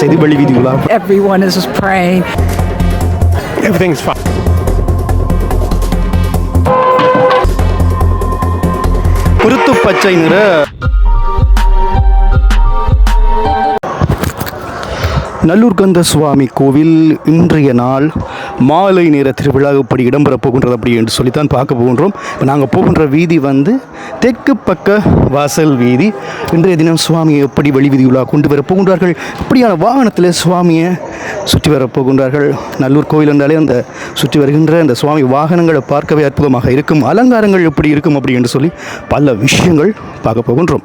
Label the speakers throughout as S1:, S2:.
S1: செய்து வெளி வீதி உலா
S2: Everyone is just praying.
S3: Everything's fine.
S1: குருத்து பச்சை நிற நல்லூர் கந்த சுவாமி கோவில் இன்றைய நாள் மாலை நேர திருவிழா இப்படி இடம்பெற போகின்றது அப்படி என்று சொல்லித்தான் பார்க்க போகின்றோம். இப்போ நாங்கள் போகின்ற வீதி வந்து தெற்கு பக்க வாசல் வீதி. இன்றைய தினம் சுவாமியை எப்படி வெளி வீதி உலா கொண்டு வர போகின்றார்கள்? இப்படியான வாகனத்தில் சுவாமியை சுற்றி வரப் போகின்றார்கள். நல்லூர் கோயில் என்றாலே அந்த சுற்றி வருகின்ற அந்த சுவாமி வாகனங்களை பார்க்கவே அற்புதமாக இருக்கும். அலங்காரங்கள் எப்படி இருக்கும் அப்படி என்று சொல்லி பல விஷயங்கள் பார்க்க போகின்றோம்.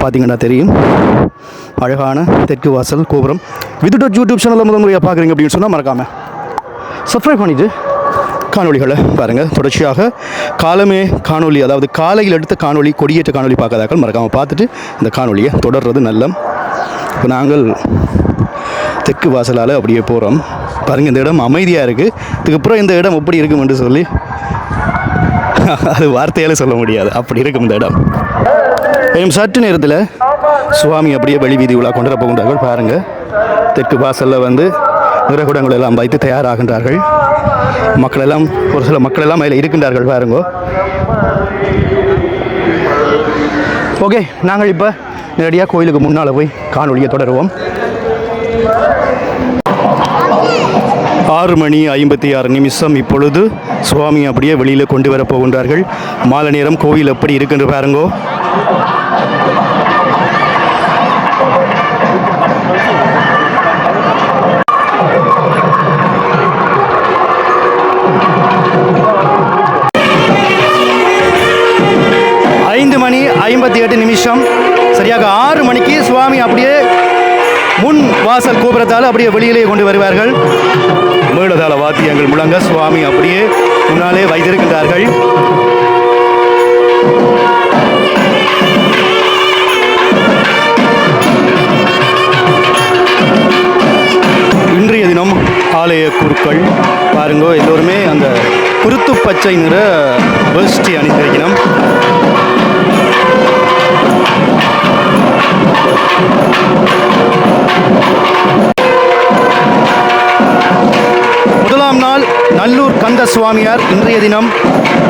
S1: பார்த்தீங்கன்னா தெரியும். அழகான தெற்கு வாசல் கோபுரம். விதுட யூடியூப் சேனலில் முதல் முறையாக பார்க்குறீங்க அப்படின்னு சொன்னால் மறக்காமல் சப்ஸ்கிரைப் பண்ணிவிட்டு காணொலிகளை பாருங்கள் தொடர்ச்சியாக காலமே காணொலி அதாவது காலையில் எடுத்த காணொலி கொடியேற்ற காணொலி பார்க்காதாக்கள் மறக்காமல் பார்த்துட்டு இந்த காணொலியை தொடர்றது நல்லம். இப்போ நாங்கள் தெற்கு வாசலால் அப்படியே போகிறோம் பாருங்கள் இந்த இடம் அமைதியாக இருக்குது இதுக்கப்புறம் இந்த இடம் எப்படி இருக்கும் என்று சொல்லி அது வார்த்தையால் சொல்ல முடியாது. அப்படி இருக்கும் இந்த இடம். இன்னும் சற்று நேரத்தில் சுவாமி அப்படியே வெளி வீதி உலா கொண்டு போகின்றார்கள். பாருங்கள் தெற்கு வாசலில் வந்து நிறகுடங்கள் எல்லாம் வைத்து தயாராகின்றார்கள். மக்கள் எல்லாம் ஒரு சில மக்கள் எல்லாம் அதில் இருக்கின்றார்கள் பாருங்க. ஓகே நாங்கள் இப்போ நேரடியாக கோயிலுக்கு முன்னால் போய் காணொலியை தொடருவோம். ஆறு மணி ஐம்பத்தி ஆறு நிமிஷம் இப்பொழுது சுவாமி அப்படியே வெளியில் கொண்டு வர போகின்றார்கள். மாலை நேரம் கோவில் எப்படி இருக்குன்னு பாருங்கோ. சரியாக ஆறு மணிக்கு சுவாமி அப்படியே முன் வாசல் கோபுரத்தால் அப்படியே வெளியிலே கொண்டு வருவார்கள். மேளதாள வாத்தியங்கள் முழங்க சுவாமி அப்படியே முன்னாலே வைத்திருக்கின்றார்கள். இன்றைய தினம் ஆலய குருக்கள் பாருங்க எல்லோருமே அந்த குருத்து பச்சை நிற வேஷ்டி அணிந்திருக்கிறோம் நல்லூர் கந்த சுவாமியார் இன்றைய தினம்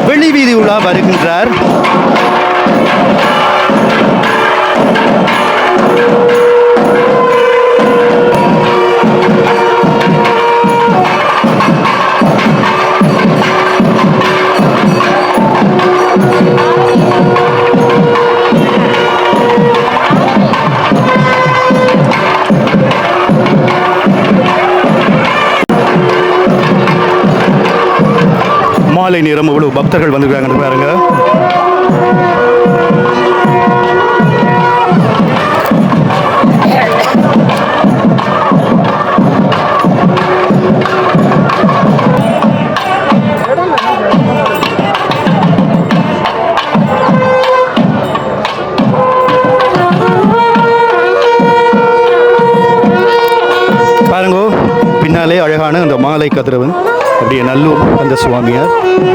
S1: வெளி வீதி உலா வருகின்றார். மாலை நேரம் இவ்வளவு பக்தர்கள் வந்திருக்காங்கன்னு பாருங்க பாருங்க. சுவாமியார்.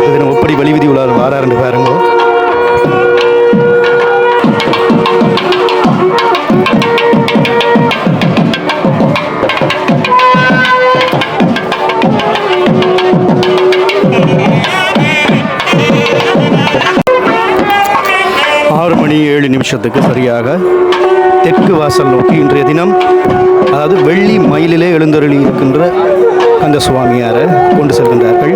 S1: இதனை எப்படி வழிவிதி உள்ளார் வாராருன்னு பாருங்க. ஆறு மணி ஏழு நிமிஷத்துக்கு சரியாக தெற்கு வாசல் நோக்கி இன்றைய தினம் அதாவது வெள்ளி மயிலிலே எழுந்தருளி இருக்கின்ற அந்த சுவாமியாரை கொண்டு செல்கின்றார்கள்.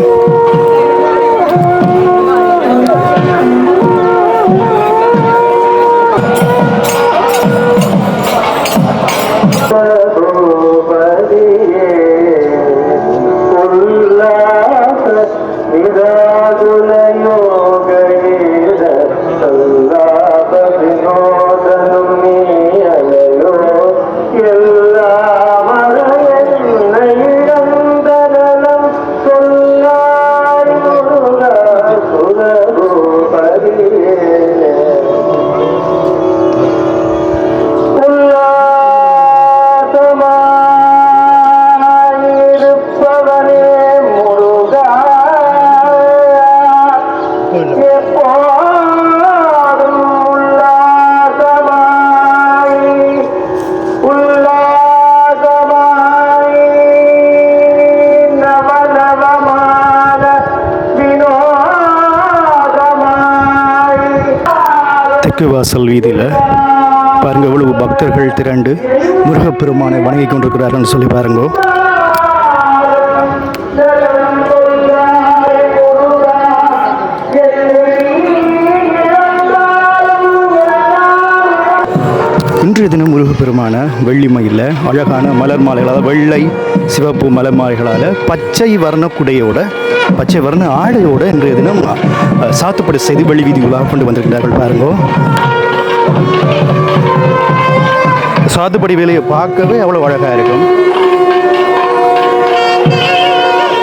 S1: தெற்கு வாசல் வீதியில் பாருங்கள் எவ்வளவு பக்தர்கள் திரண்டு முருகப்பெருமானை வணங்கி கொண்டிருக்கிறார்கள் சொல்லி பாருங்கள் அழகான மலர் மாலைகளால் வெள்ளை சிவப்பு மலர் மாலைகளால் பச்சை வர்ண குடையோட பச்சை வர்ண ஆடையோட இன்றைய தினம் சாத்துப்படி செய்து வழி வீதி உலா கொண்டு வந்திருக்கிறார்கள் பாருங்கோ. சாத்துப்படி வேலையை பார்க்கவே அவ்வளோ அழகாக இருக்கும்.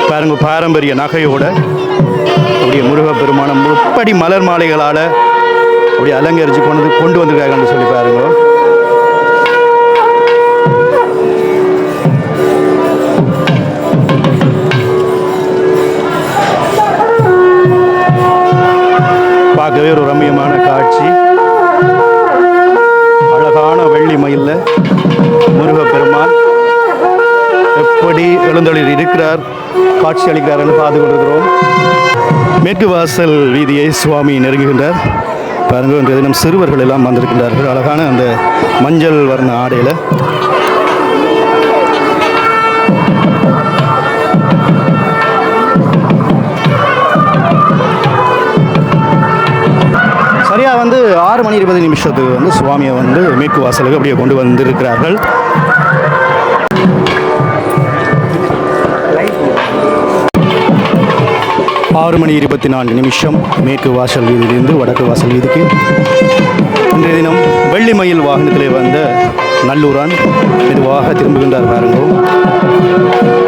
S1: பாருங்க பாரம்பரிய நகையோட அப்படியே முருகப்பெருமான முப்படி மலர் மாலைகளால் அப்படியே அலங்கரித்து கொண்டு வந்து- கொண்டு வந்திருக்காங்கன்னு சொல்லி பாருங்க. பார்க்கவே ஒரு ரம்மியமான காட்சி. அழகான வெள்ளி மயில்ல முருகப்பெருமான் எப்படி எழுந்தொழில் இருக்கிறார் காட்சி அளிக்கிறார் பார்த்து கொண்டிருக்கிறோம். மேற்கு வாசல் வீதியை சுவாமி நெருங்குகின்றார். பாருங்கள் இன்றைய தினம் சிறுவர்கள் எல்லாம் வந்திருக்கின்றார்கள். அழகான அந்த மஞ்சள் வர்ண ஆடையில். வந்து ஆறு மணி இருபது நிமிஷத்துக்கு வந்து சுவாமியை வந்து மேற்கு வாசலுக்கு அப்படியே கொண்டு வந்திருக்கிறார்கள். ஆறு மணி இருபத்தி நான்கு நிமிஷம் மேற்கு வாசல் வீதியிலிருந்து வடக்கு வாசல் வீதிக்கு. இன்றைய தினம் வெள்ளி மயில் வாகனத்திலே வந்த நல்லூரான் மெதுவாக திரும்புகின்றார் பாருங்கள்.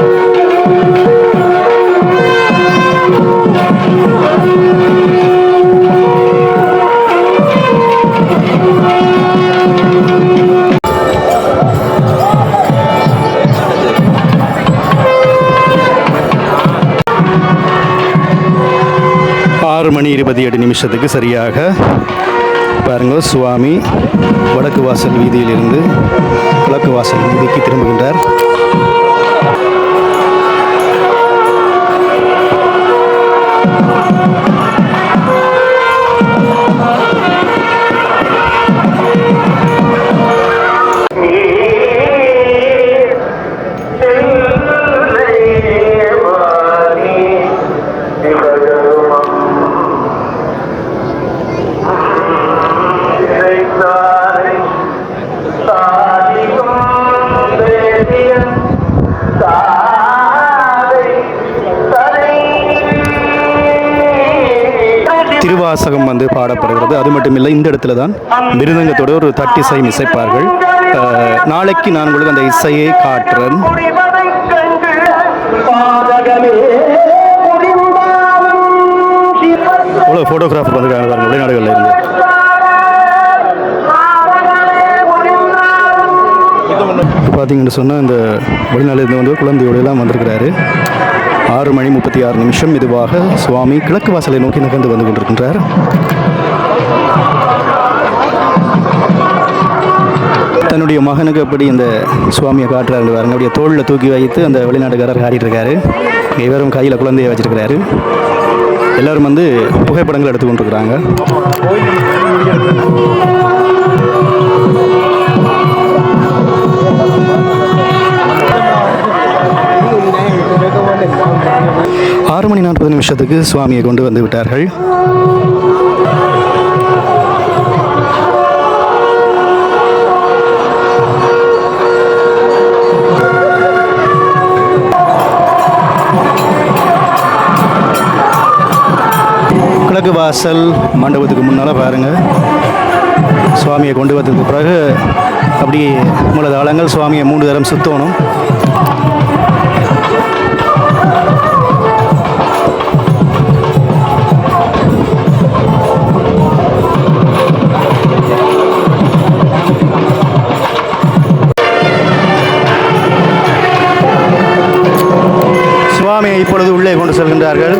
S1: ஆறு மணி இருபத்தி எட்டு நிமிஷத்துக்கு சரியாக பாருங்க சுவாமி வடக்கு வாசல் வீதியிலிருந்து கிழக்கு வாசல் வீதிக்கு திரும்புகின்றார். இருக்கிறது. அது மட்டும் இல்லை இந்த இடத்துல தான் மிருதங்கத்தோட ஒரு தட்டி இசையும் இசைப்பார்கள் நாளைக்கு நான் உங்களுக்கு அந்த இசையை காட்டுறேன். இவ்வளோ ஃபோட்டோகிராஃபர் வந்துருக்காங்க பாருங்க வெளிநாடுகளில் இருந்து. பார்த்தீங்கன்னு சொன்னால் இந்த வெளிநாட்டிலிருந்து வந்து குழந்தையோடையெல்லாம் வந்திருக்கிறாரு. ஆறு மணி முப்பத்தி ஆறு நிமிஷம் இதுவாக சுவாமி கிழக்கு வாசலை நோக்கி நகர்ந்து வந்து கொண்டிருக்கின்றார். தன்னுடைய மகனுக்கு எப்படி இந்த சுவாமியை காட்டுறாரு பாருங்க. அப்படியே தோளில் தூக்கி வைத்து அந்த வெளிநாட்டுக்காரர் காட்டிட்டு இருக்காரு இவரும் கையில் குழந்தைய வச்சிருக்கிறாரு. எல்லாரும் வந்து புகைப்படங்கள் எடுத்துக்கொண்டிருக்கிறாங்க. ஆறு மணி நாற்பது நிமிஷத்துக்கு சுவாமியை கொண்டு வந்து விட்டார்கள். திருவாசல் மண்டபத்துக்கு முன்னால் பாருங்கள் சுவாமியை கொண்டு வந்ததுக்கு பிறகு அப்படி மூலதாளங்கள் சுவாமியை மூன்று தரம் சுத்தணும். சுவாமியை இப்பொழுது உள்ளே கொண்டு செல்கின்றார்கள்.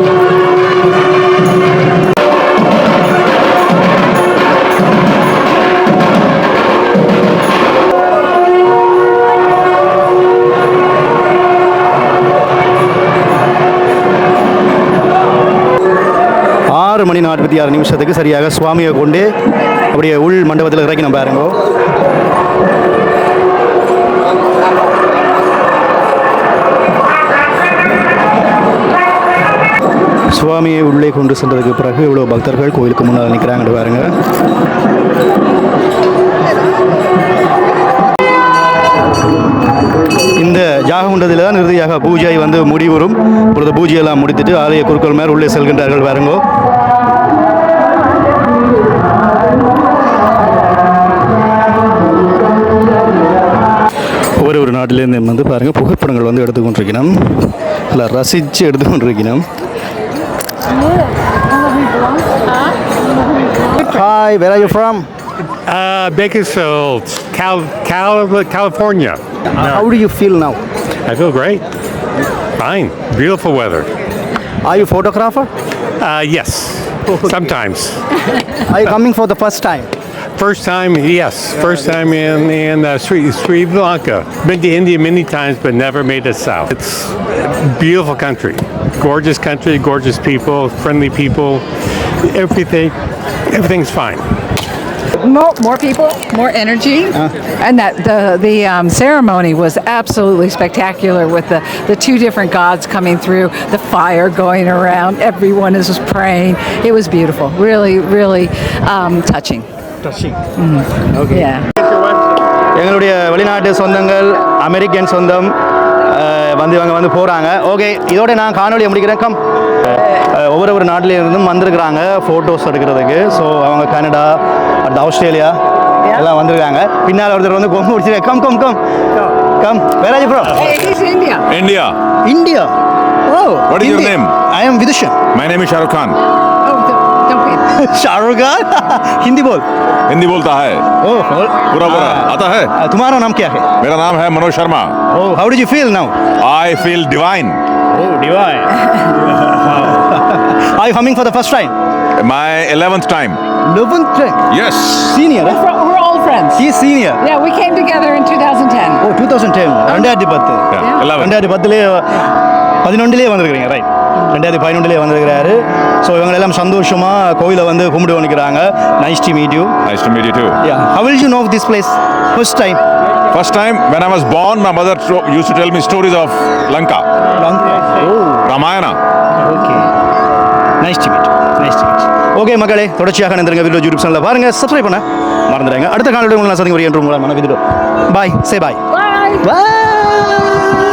S1: ஆறு ஆறு நிமிஷத்துக்கு சரியாக சுவாமியை கொண்டு அப்படியே உள் மண்டபத்தில் இறக்கி நம்ம பாருங்க. சுவாமியை உள்ளே கொண்டு சென்றதுக்கு பிறகு இவ்வளோ பக்தர்கள் கோயிலுக்கு முன்னால் நிற்கிறாங்கன்னு பாருங்க. இந்த ஜாகமுண்டத்தில் தான் இறுதியாக பூஜை வந்து முடிவுறும். இப்பொழுது பூஜையெல்லாம் முடித்துட்டு ஆலய குருக்கள் மேல் உள்ளே செல்கின்றார்கள் பாருங்கோ. நாட்டிலேருந்து வந்து பாருங்கள் புகைப்படங்கள் வந்து எடுத்துக்கொண்டிருக்கணும் இல்லை ரசித்து எடுத்துக்கொண்டிருக்கணும் hi where are you from
S3: Uh, Bakersfield, Cal, Cal, California.
S1: How do you feel now
S3: I feel great. Fine. Beautiful weather.
S1: Are you photographer
S3: Uh, yes. Sometimes.
S1: Are you coming for the first time
S3: First time, yes. First time in in uh, Sri, Sri Lanka. Been to India many times, but never made it south. It's a beautiful country, gorgeous country, gorgeous people, friendly people. Everything, everything's fine.
S2: More, more people, more energy, and that the the um, ceremony was absolutely spectacular with the the two different gods coming through, the fire going around. Everyone is just praying. It was beautiful, really, really um, touching.
S1: Okay
S2: Yeah.
S1: எங்களுடைய வெளிநாட்டு சொந்தங்கள் American சொந்தம் வந்து இவங்க வந்து போகிறாங்க okay இதோட நான் காணொலியை முடிக்கிறேன். கம் ஒவ்வொரு ஒரு நாட்டில இருந்தும் வந்திருக்கிறாங்க ஃபோட்டோஸ் எடுக்கிறதுக்கு. ஸோ அவங்க கனடா அடுத்து ஆஸ்திரேலியா எல்லாம் வந்திருக்காங்க. பின்னால் ஒருத்தர் வந்து கொம்பு பிடிச்சி come come come come வேராஜ்
S2: bro. India.
S4: India
S1: oh
S4: What is your name?
S1: I am Vidushan
S4: My name is Shahrukh Khan.
S1: Shahrukh Khan Hindi बोल
S4: हिंदी बोलता है
S1: ओह
S4: पूरा पूरा आता है
S1: तुम्हारा नाम क्या है
S4: मेरा नाम है Manoj Sharma
S1: oh how did you feel now
S4: I feel divine
S1: Oh, divine. Are you coming for the first time?
S4: My 11th time
S1: 11th time.
S4: Yes
S1: Senior, eh?
S2: We're, we're all friends.
S1: He is senior.
S2: Yeah, we came together in 2010.
S1: Oh, 2010. ரெண்டாயிரத்தி பத்து
S2: Yeah.
S4: 11
S1: ரெண்டாயிரத்தி பத்துலேயே பதினொன்றுலேயே வந்திருக்கிறீங்க right ரெண்டாயிரத்தி பதினொன்றிலே வந்திருக்கிறாரு. So இவங்க சந்தோஷமா சந்தோஷமாக கோயிலை வந்து கும்பிடு வணிக்கிறாங்க nice to meet you
S4: nice to meet you too
S1: yeah how will you know this place first time
S4: first time when I was born, my mother used to tell me stories of Lanka.
S1: Lanka. Okay
S4: Ramayana.
S1: Okay. Nice to meet you. Okay மக்களே தொடர்ச்சியாக நினைந்திருங்க video YouTube சேனலில் பாருங்கள் subscribe பண்ண மறந்துடுங்க அடுத்த காலையில் உங்களை நான் சந்திக்க முடியும் என்று உங்களை மன வீடியோ பாய் சே பாய் பாய்